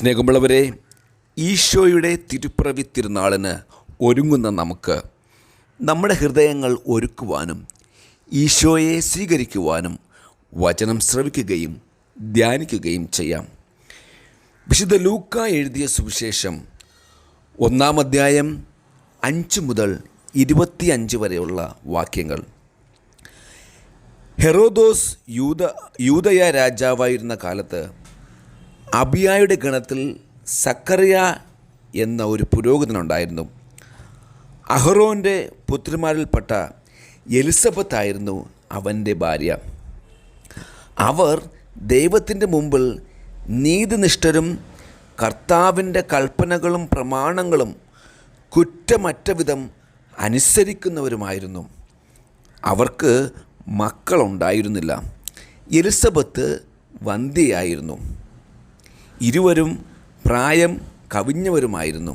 സ്നേഹമുള്ളവരെ ഈശോയുടെ തിരുപ്പിറവി തിരുനാളിന് ഒരുങ്ങുന്ന നമുക്ക് നമ്മുടെ ഹൃദയങ്ങൾ ഒരുക്കുവാനും ഈശോയെ സ്വീകരിക്കുവാനും വചനം ശ്രവിക്കുകയും ധ്യാനിക്കുകയും ചെയ്യാം. വിശുദ്ധ ലൂക്ക എഴുതിയ സുവിശേഷം ഒന്നാം അധ്യായം അഞ്ച് മുതൽ ഇരുപത്തിയഞ്ച് വരെയുള്ള വാക്യങ്ങൾ. ഹെറോദോസ് യൂത യൂതയ രാജാവായിരുന്ന കാലത്ത് അബിയായുടെ ഗണത്തിൽ സക്കറിയ എന്ന ഒരു പുരോഹിതനുണ്ടായിരുന്നു. അഹ്റോന്റെ പുത്രിമാരിൽപ്പെട്ട എലിസബത്ത് ആയിരുന്നു അവന്റെ ഭാര്യ. അവർ ദൈവത്തിന്റെ മുമ്പിൽ നീതിനിഷ്ഠരും കർത്താവിന്റെ കൽപ്പനകളും പ്രമാണങ്ങളും കുറ്റമറ്റ വിധം അനുസരിക്കുന്നവരുമായിരുന്നു. അവർക്ക് മക്കളുണ്ടായിരുന്നില്ല. എലിസബത്ത് വന്ധ്യയായിരുന്നു. ഇരുവരും പ്രായം കവിഞ്ഞവരുമായിരുന്നു.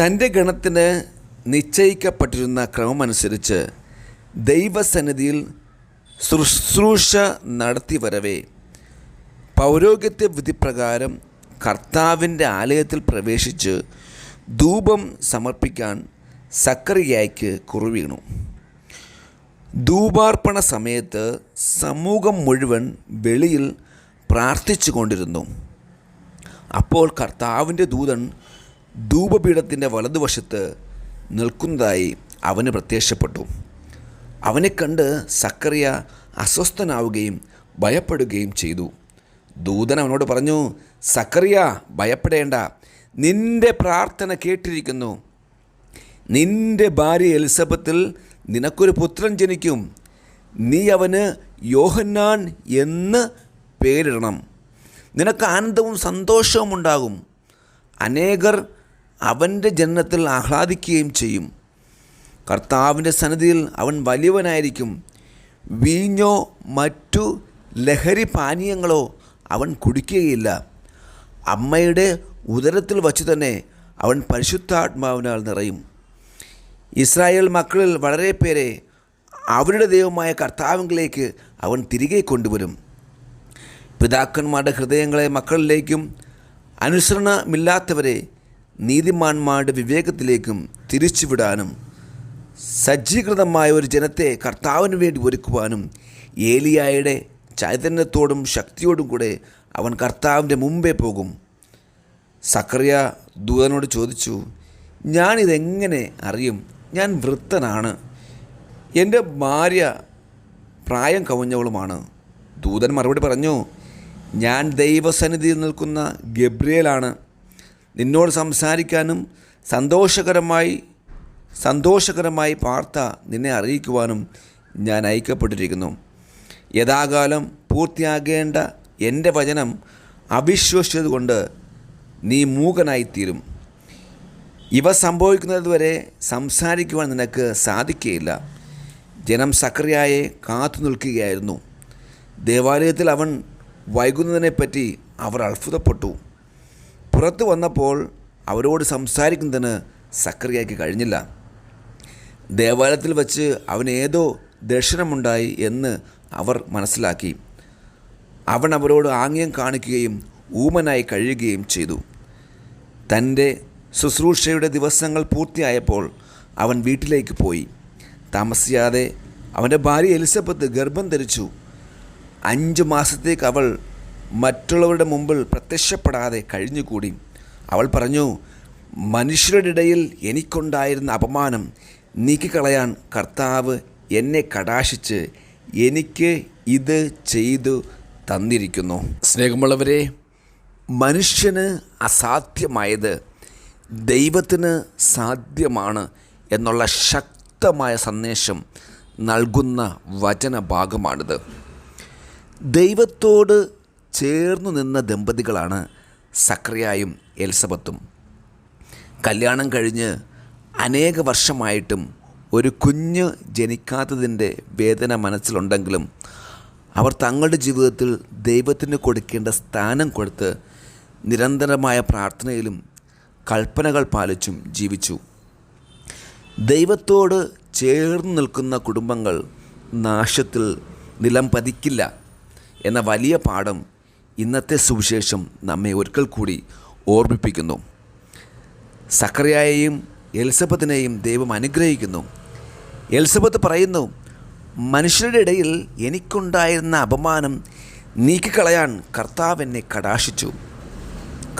തന്റെ ഗണത്തിന് നിശ്ചയിക്കപ്പെട്ടിരുന്ന ക്രമമനുസരിച്ച് ദൈവസന്നിധിയിൽ ശുശ്രൂഷ നടത്തി വരവേ പൗരോഗ്യത്വ വിധിപ്രകാരം കർത്താവിന്റെ ആലയത്തിൽ പ്രവേശിച്ച് ധൂപം സമർപ്പിക്കാൻ സക്കറിയായ്ക്ക് കുറുവീണു. ധൂപാർപ്പണ സമയത്ത് സമൂഹം മുഴുവൻ വെളിയിൽ പ്രാർത്ഥിച്ചു കൊണ്ടിരുന്നു അപ്പോൾ കർത്താവിന്റെ ദൂതൻ ധൂപപീഠത്തിന്റെ വലതുവശത്ത് നിൽക്കുന്നതായി അവന് പ്രത്യക്ഷപ്പെട്ടു. അവനെ കണ്ട് സക്കറിയ അസ്വസ്ഥനാവുകയും ഭയപ്പെടുകയും ചെയ്തു. ദൂതൻ അവനോട് പറഞ്ഞു സക്കറിയ ഭയപ്പെടേണ്ട. നിന്റെ പ്രാർത്ഥന കേട്ടിരിക്കുന്നു. നിന്റെ ഭാര്യ എലിസബത്തിൽ നിനക്കൊരു പുത്രൻ ജനിക്കും. നീ അവന് യോഹന്നാൻ എന്ന് പേരിടണം. നിനക്ക് ആനന്ദവും സന്തോഷവും ഉണ്ടാകും. അനേകർ അവന്റെ ജനനത്തിൽ ആഹ്ലാദിക്കുകയും ചെയ്യും. കർത്താവിന്റെ സന്നിധിയിൽ അവൻ വലിയവനായിരിക്കും. വീഞ്ഞോ മറ്റു ലഹരി പാനീയങ്ങളോ അവൻ കുടിക്കുകയില്ല. അമ്മയുടെ ഉദരത്തിൽ വച്ചു തന്നെ അവൻ പരിശുദ്ധാത്മാവിനാൽ നിറയും. ഇസ്രായേൽ മക്കളിൽ വളരെ പേരെ അവരുടെ ദൈവമായ കർത്താവിലേക്ക് അവൻ തിരികെ കൊണ്ടുവരും. പിതാക്കന്മാരുടെ ഹൃദയങ്ങളെ മക്കളിലേക്കും അനുസരണമില്ലാത്തവരെ നീതിമാന്മാരുടെ വിവേകത്തിലേക്കും തിരിച്ചുവിടാനും സജ്ജീകൃതമായ ഒരു ജനത്തെ കർത്താവിന് വേണ്ടി ഒരുക്കുവാനും ഏലിയായുടെ ചൈതന്യത്തോടും ശക്തിയോടും കൂടെ അവൻ കർത്താവിന്റെ മുമ്പേ പോകും. സക്രിയ ദൂതനോട് ചോദിച്ചു ഞാനിതെങ്ങനെ അറിയും? ഞാൻ വൃത്തനാണ് എന്റെ ഭാര്യ പ്രായം കവിഞ്ഞവളുമാണ്. ദൂതൻ മറുപടി പറഞ്ഞു ഞാൻ ദൈവസന്നിധിയിൽ നിൽക്കുന്ന ഗബ്രിയലാണ്. നിന്നോട് സംസാരിക്കാനും സന്തോഷകരമായി സന്തോഷകരമായി വാർത്ത നിന്നെ അറിയിക്കുവാനും ഞാൻ അയക്കപ്പെട്ടിരിക്കുന്നു. യഥാകാലം പൂർത്തിയാകേണ്ട എന്റെ വചനം അവിശ്വസിച്ചത് കൊണ്ട് നീ മൂകനായിത്തീരും. ഇവ സംഭവിക്കുന്നതുവരെ സംസാരിക്കുവാൻ നിനക്ക് സാധിക്കുകയില്ല ജനം സക്രിയായെ കാത്തു നിൽക്കുകയായിരുന്നു. ദേവാലയത്തിൽ അവൻ വൈകുന്നതിനെപ്പറ്റി അവർ അത്ഭുതപ്പെട്ടു. പുറത്തു വന്നപ്പോൾ അവരോട് സംസാരിക്കുന്നതിന് സക്രിയയ്ക്ക് കഴിഞ്ഞില്ല. ദേവാലയത്തിൽ വച്ച് അവന് ഏതോ ദർശനമുണ്ടായി എന്ന് അവർ മനസ്സിലാക്കി. അവൻ അവരോട് ആംഗ്യം കാണിക്കുകയും ഊമനായി കഴിയുകയും ചെയ്തു. തന്റെ ശുശ്രൂഷയുടെ ദിവസങ്ങൾ പൂർത്തിയായപ്പോൾ അവൻ വീട്ടിലേക്ക് പോയി. താമസിയാതെ അവന്റെ ഭാര്യ എലിസബത്ത് ഗർഭം ധരിച്ചു. അഞ്ച് മാസത്തേക്ക് അവൾ മറ്റുള്ളവരുടെ മുമ്പിൽ പ്രത്യക്ഷപ്പെടാതെ കഴിഞ്ഞുകൂടി. അവൾ പറഞ്ഞു മനുഷ്യരുടെ ഇടയിൽ എനിക്കുണ്ടായിരുന്ന അപമാനം നീക്കിക്കളയാൻ കർത്താവ് എന്നെ കടാശിച്ച് എനിക്ക് ഇത് ചെയ്തു തന്നിരിക്കുന്നു. സ്നേഹമുള്ളവരെ മനുഷ്യന് അസാധ്യമായത് ദൈവത്തിന് സാധ്യമാണ് എന്നുള്ള ശക്തമായ സന്ദേശം നൽകുന്ന വചനഭാഗമാണിത്. ദൈവത്തോട് ചേർന്നു നിന്ന ദമ്പതികളാണ് സക്രിയായും എൽസബത്തും കല്യാണം കഴിഞ്ഞ് അനേക വർഷമായിട്ടും ഒരു കുഞ്ഞ് ജനിക്കാത്തതിന്റെ വേദന മനസ്സിലുണ്ടെങ്കിലും അവർ തങ്ങളുടെ ജീവിതത്തിൽ ദൈവത്തിന് കൊടുക്കേണ്ട സ്ഥാനം കൊടുത്ത് നിരന്തരമായ പ്രാർത്ഥനയിലും കൽപ്പനകൾ പാലിച്ചും ജീവിച്ചു. ദൈവത്തോട് ചേർന്ന് നിൽക്കുന്ന കുടുംബങ്ങൾ നാശത്തിൽ നിലം പതിക്കില്ല. എന്ന വലിയ പാഠം ഇന്നത്തെ സുവിശേഷം നമ്മെ ഒരിക്കൽ കൂടി ഓർമ്മിപ്പിക്കുന്നു. സക്രിയായെയും എൽസബത്തിനെയും ദൈവം അനുഗ്രഹിക്കുന്നു. എൽസബത്ത് പറയുന്നു മനുഷ്യരുടെ ഇടയിൽ എനിക്കുണ്ടായിരുന്ന അപമാനം നീക്കിക്കളയാൻ കർത്താവ് എന്നെ കടാശിച്ചു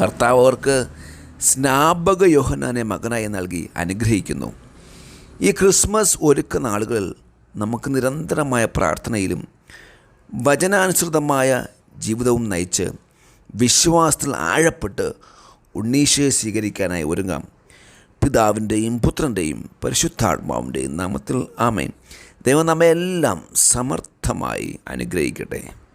കർത്താവ് അവർക്ക് സ്നാപക യോഹനാനെ മകനായി നൽകി അനുഗ്രഹിക്കുന്നു. ഈ ക്രിസ്മസ് ഒരുക്ക നാളുകളിൽ നമുക്ക് നിരന്തരമായ പ്രാർത്ഥനയിലും വചനാനുസൃതമായ ജീവിതവും നയിച്ച് വിശ്വാസത്തിൽ ആഴപ്പെട്ട് ഉണ്ണീശയെ സ്വീകരിക്കാനായി ഒരുങ്ങാം. പിതാവിന്റെയും പുത്രന്റെയും പരിശുദ്ധാത്മാവിന്റെയും നാമത്തിൽ ആമേൻ. ദൈവം നമ്മയെല്ലാം സമർത്ഥമായി അനുഗ്രഹിക്കട്ടെ.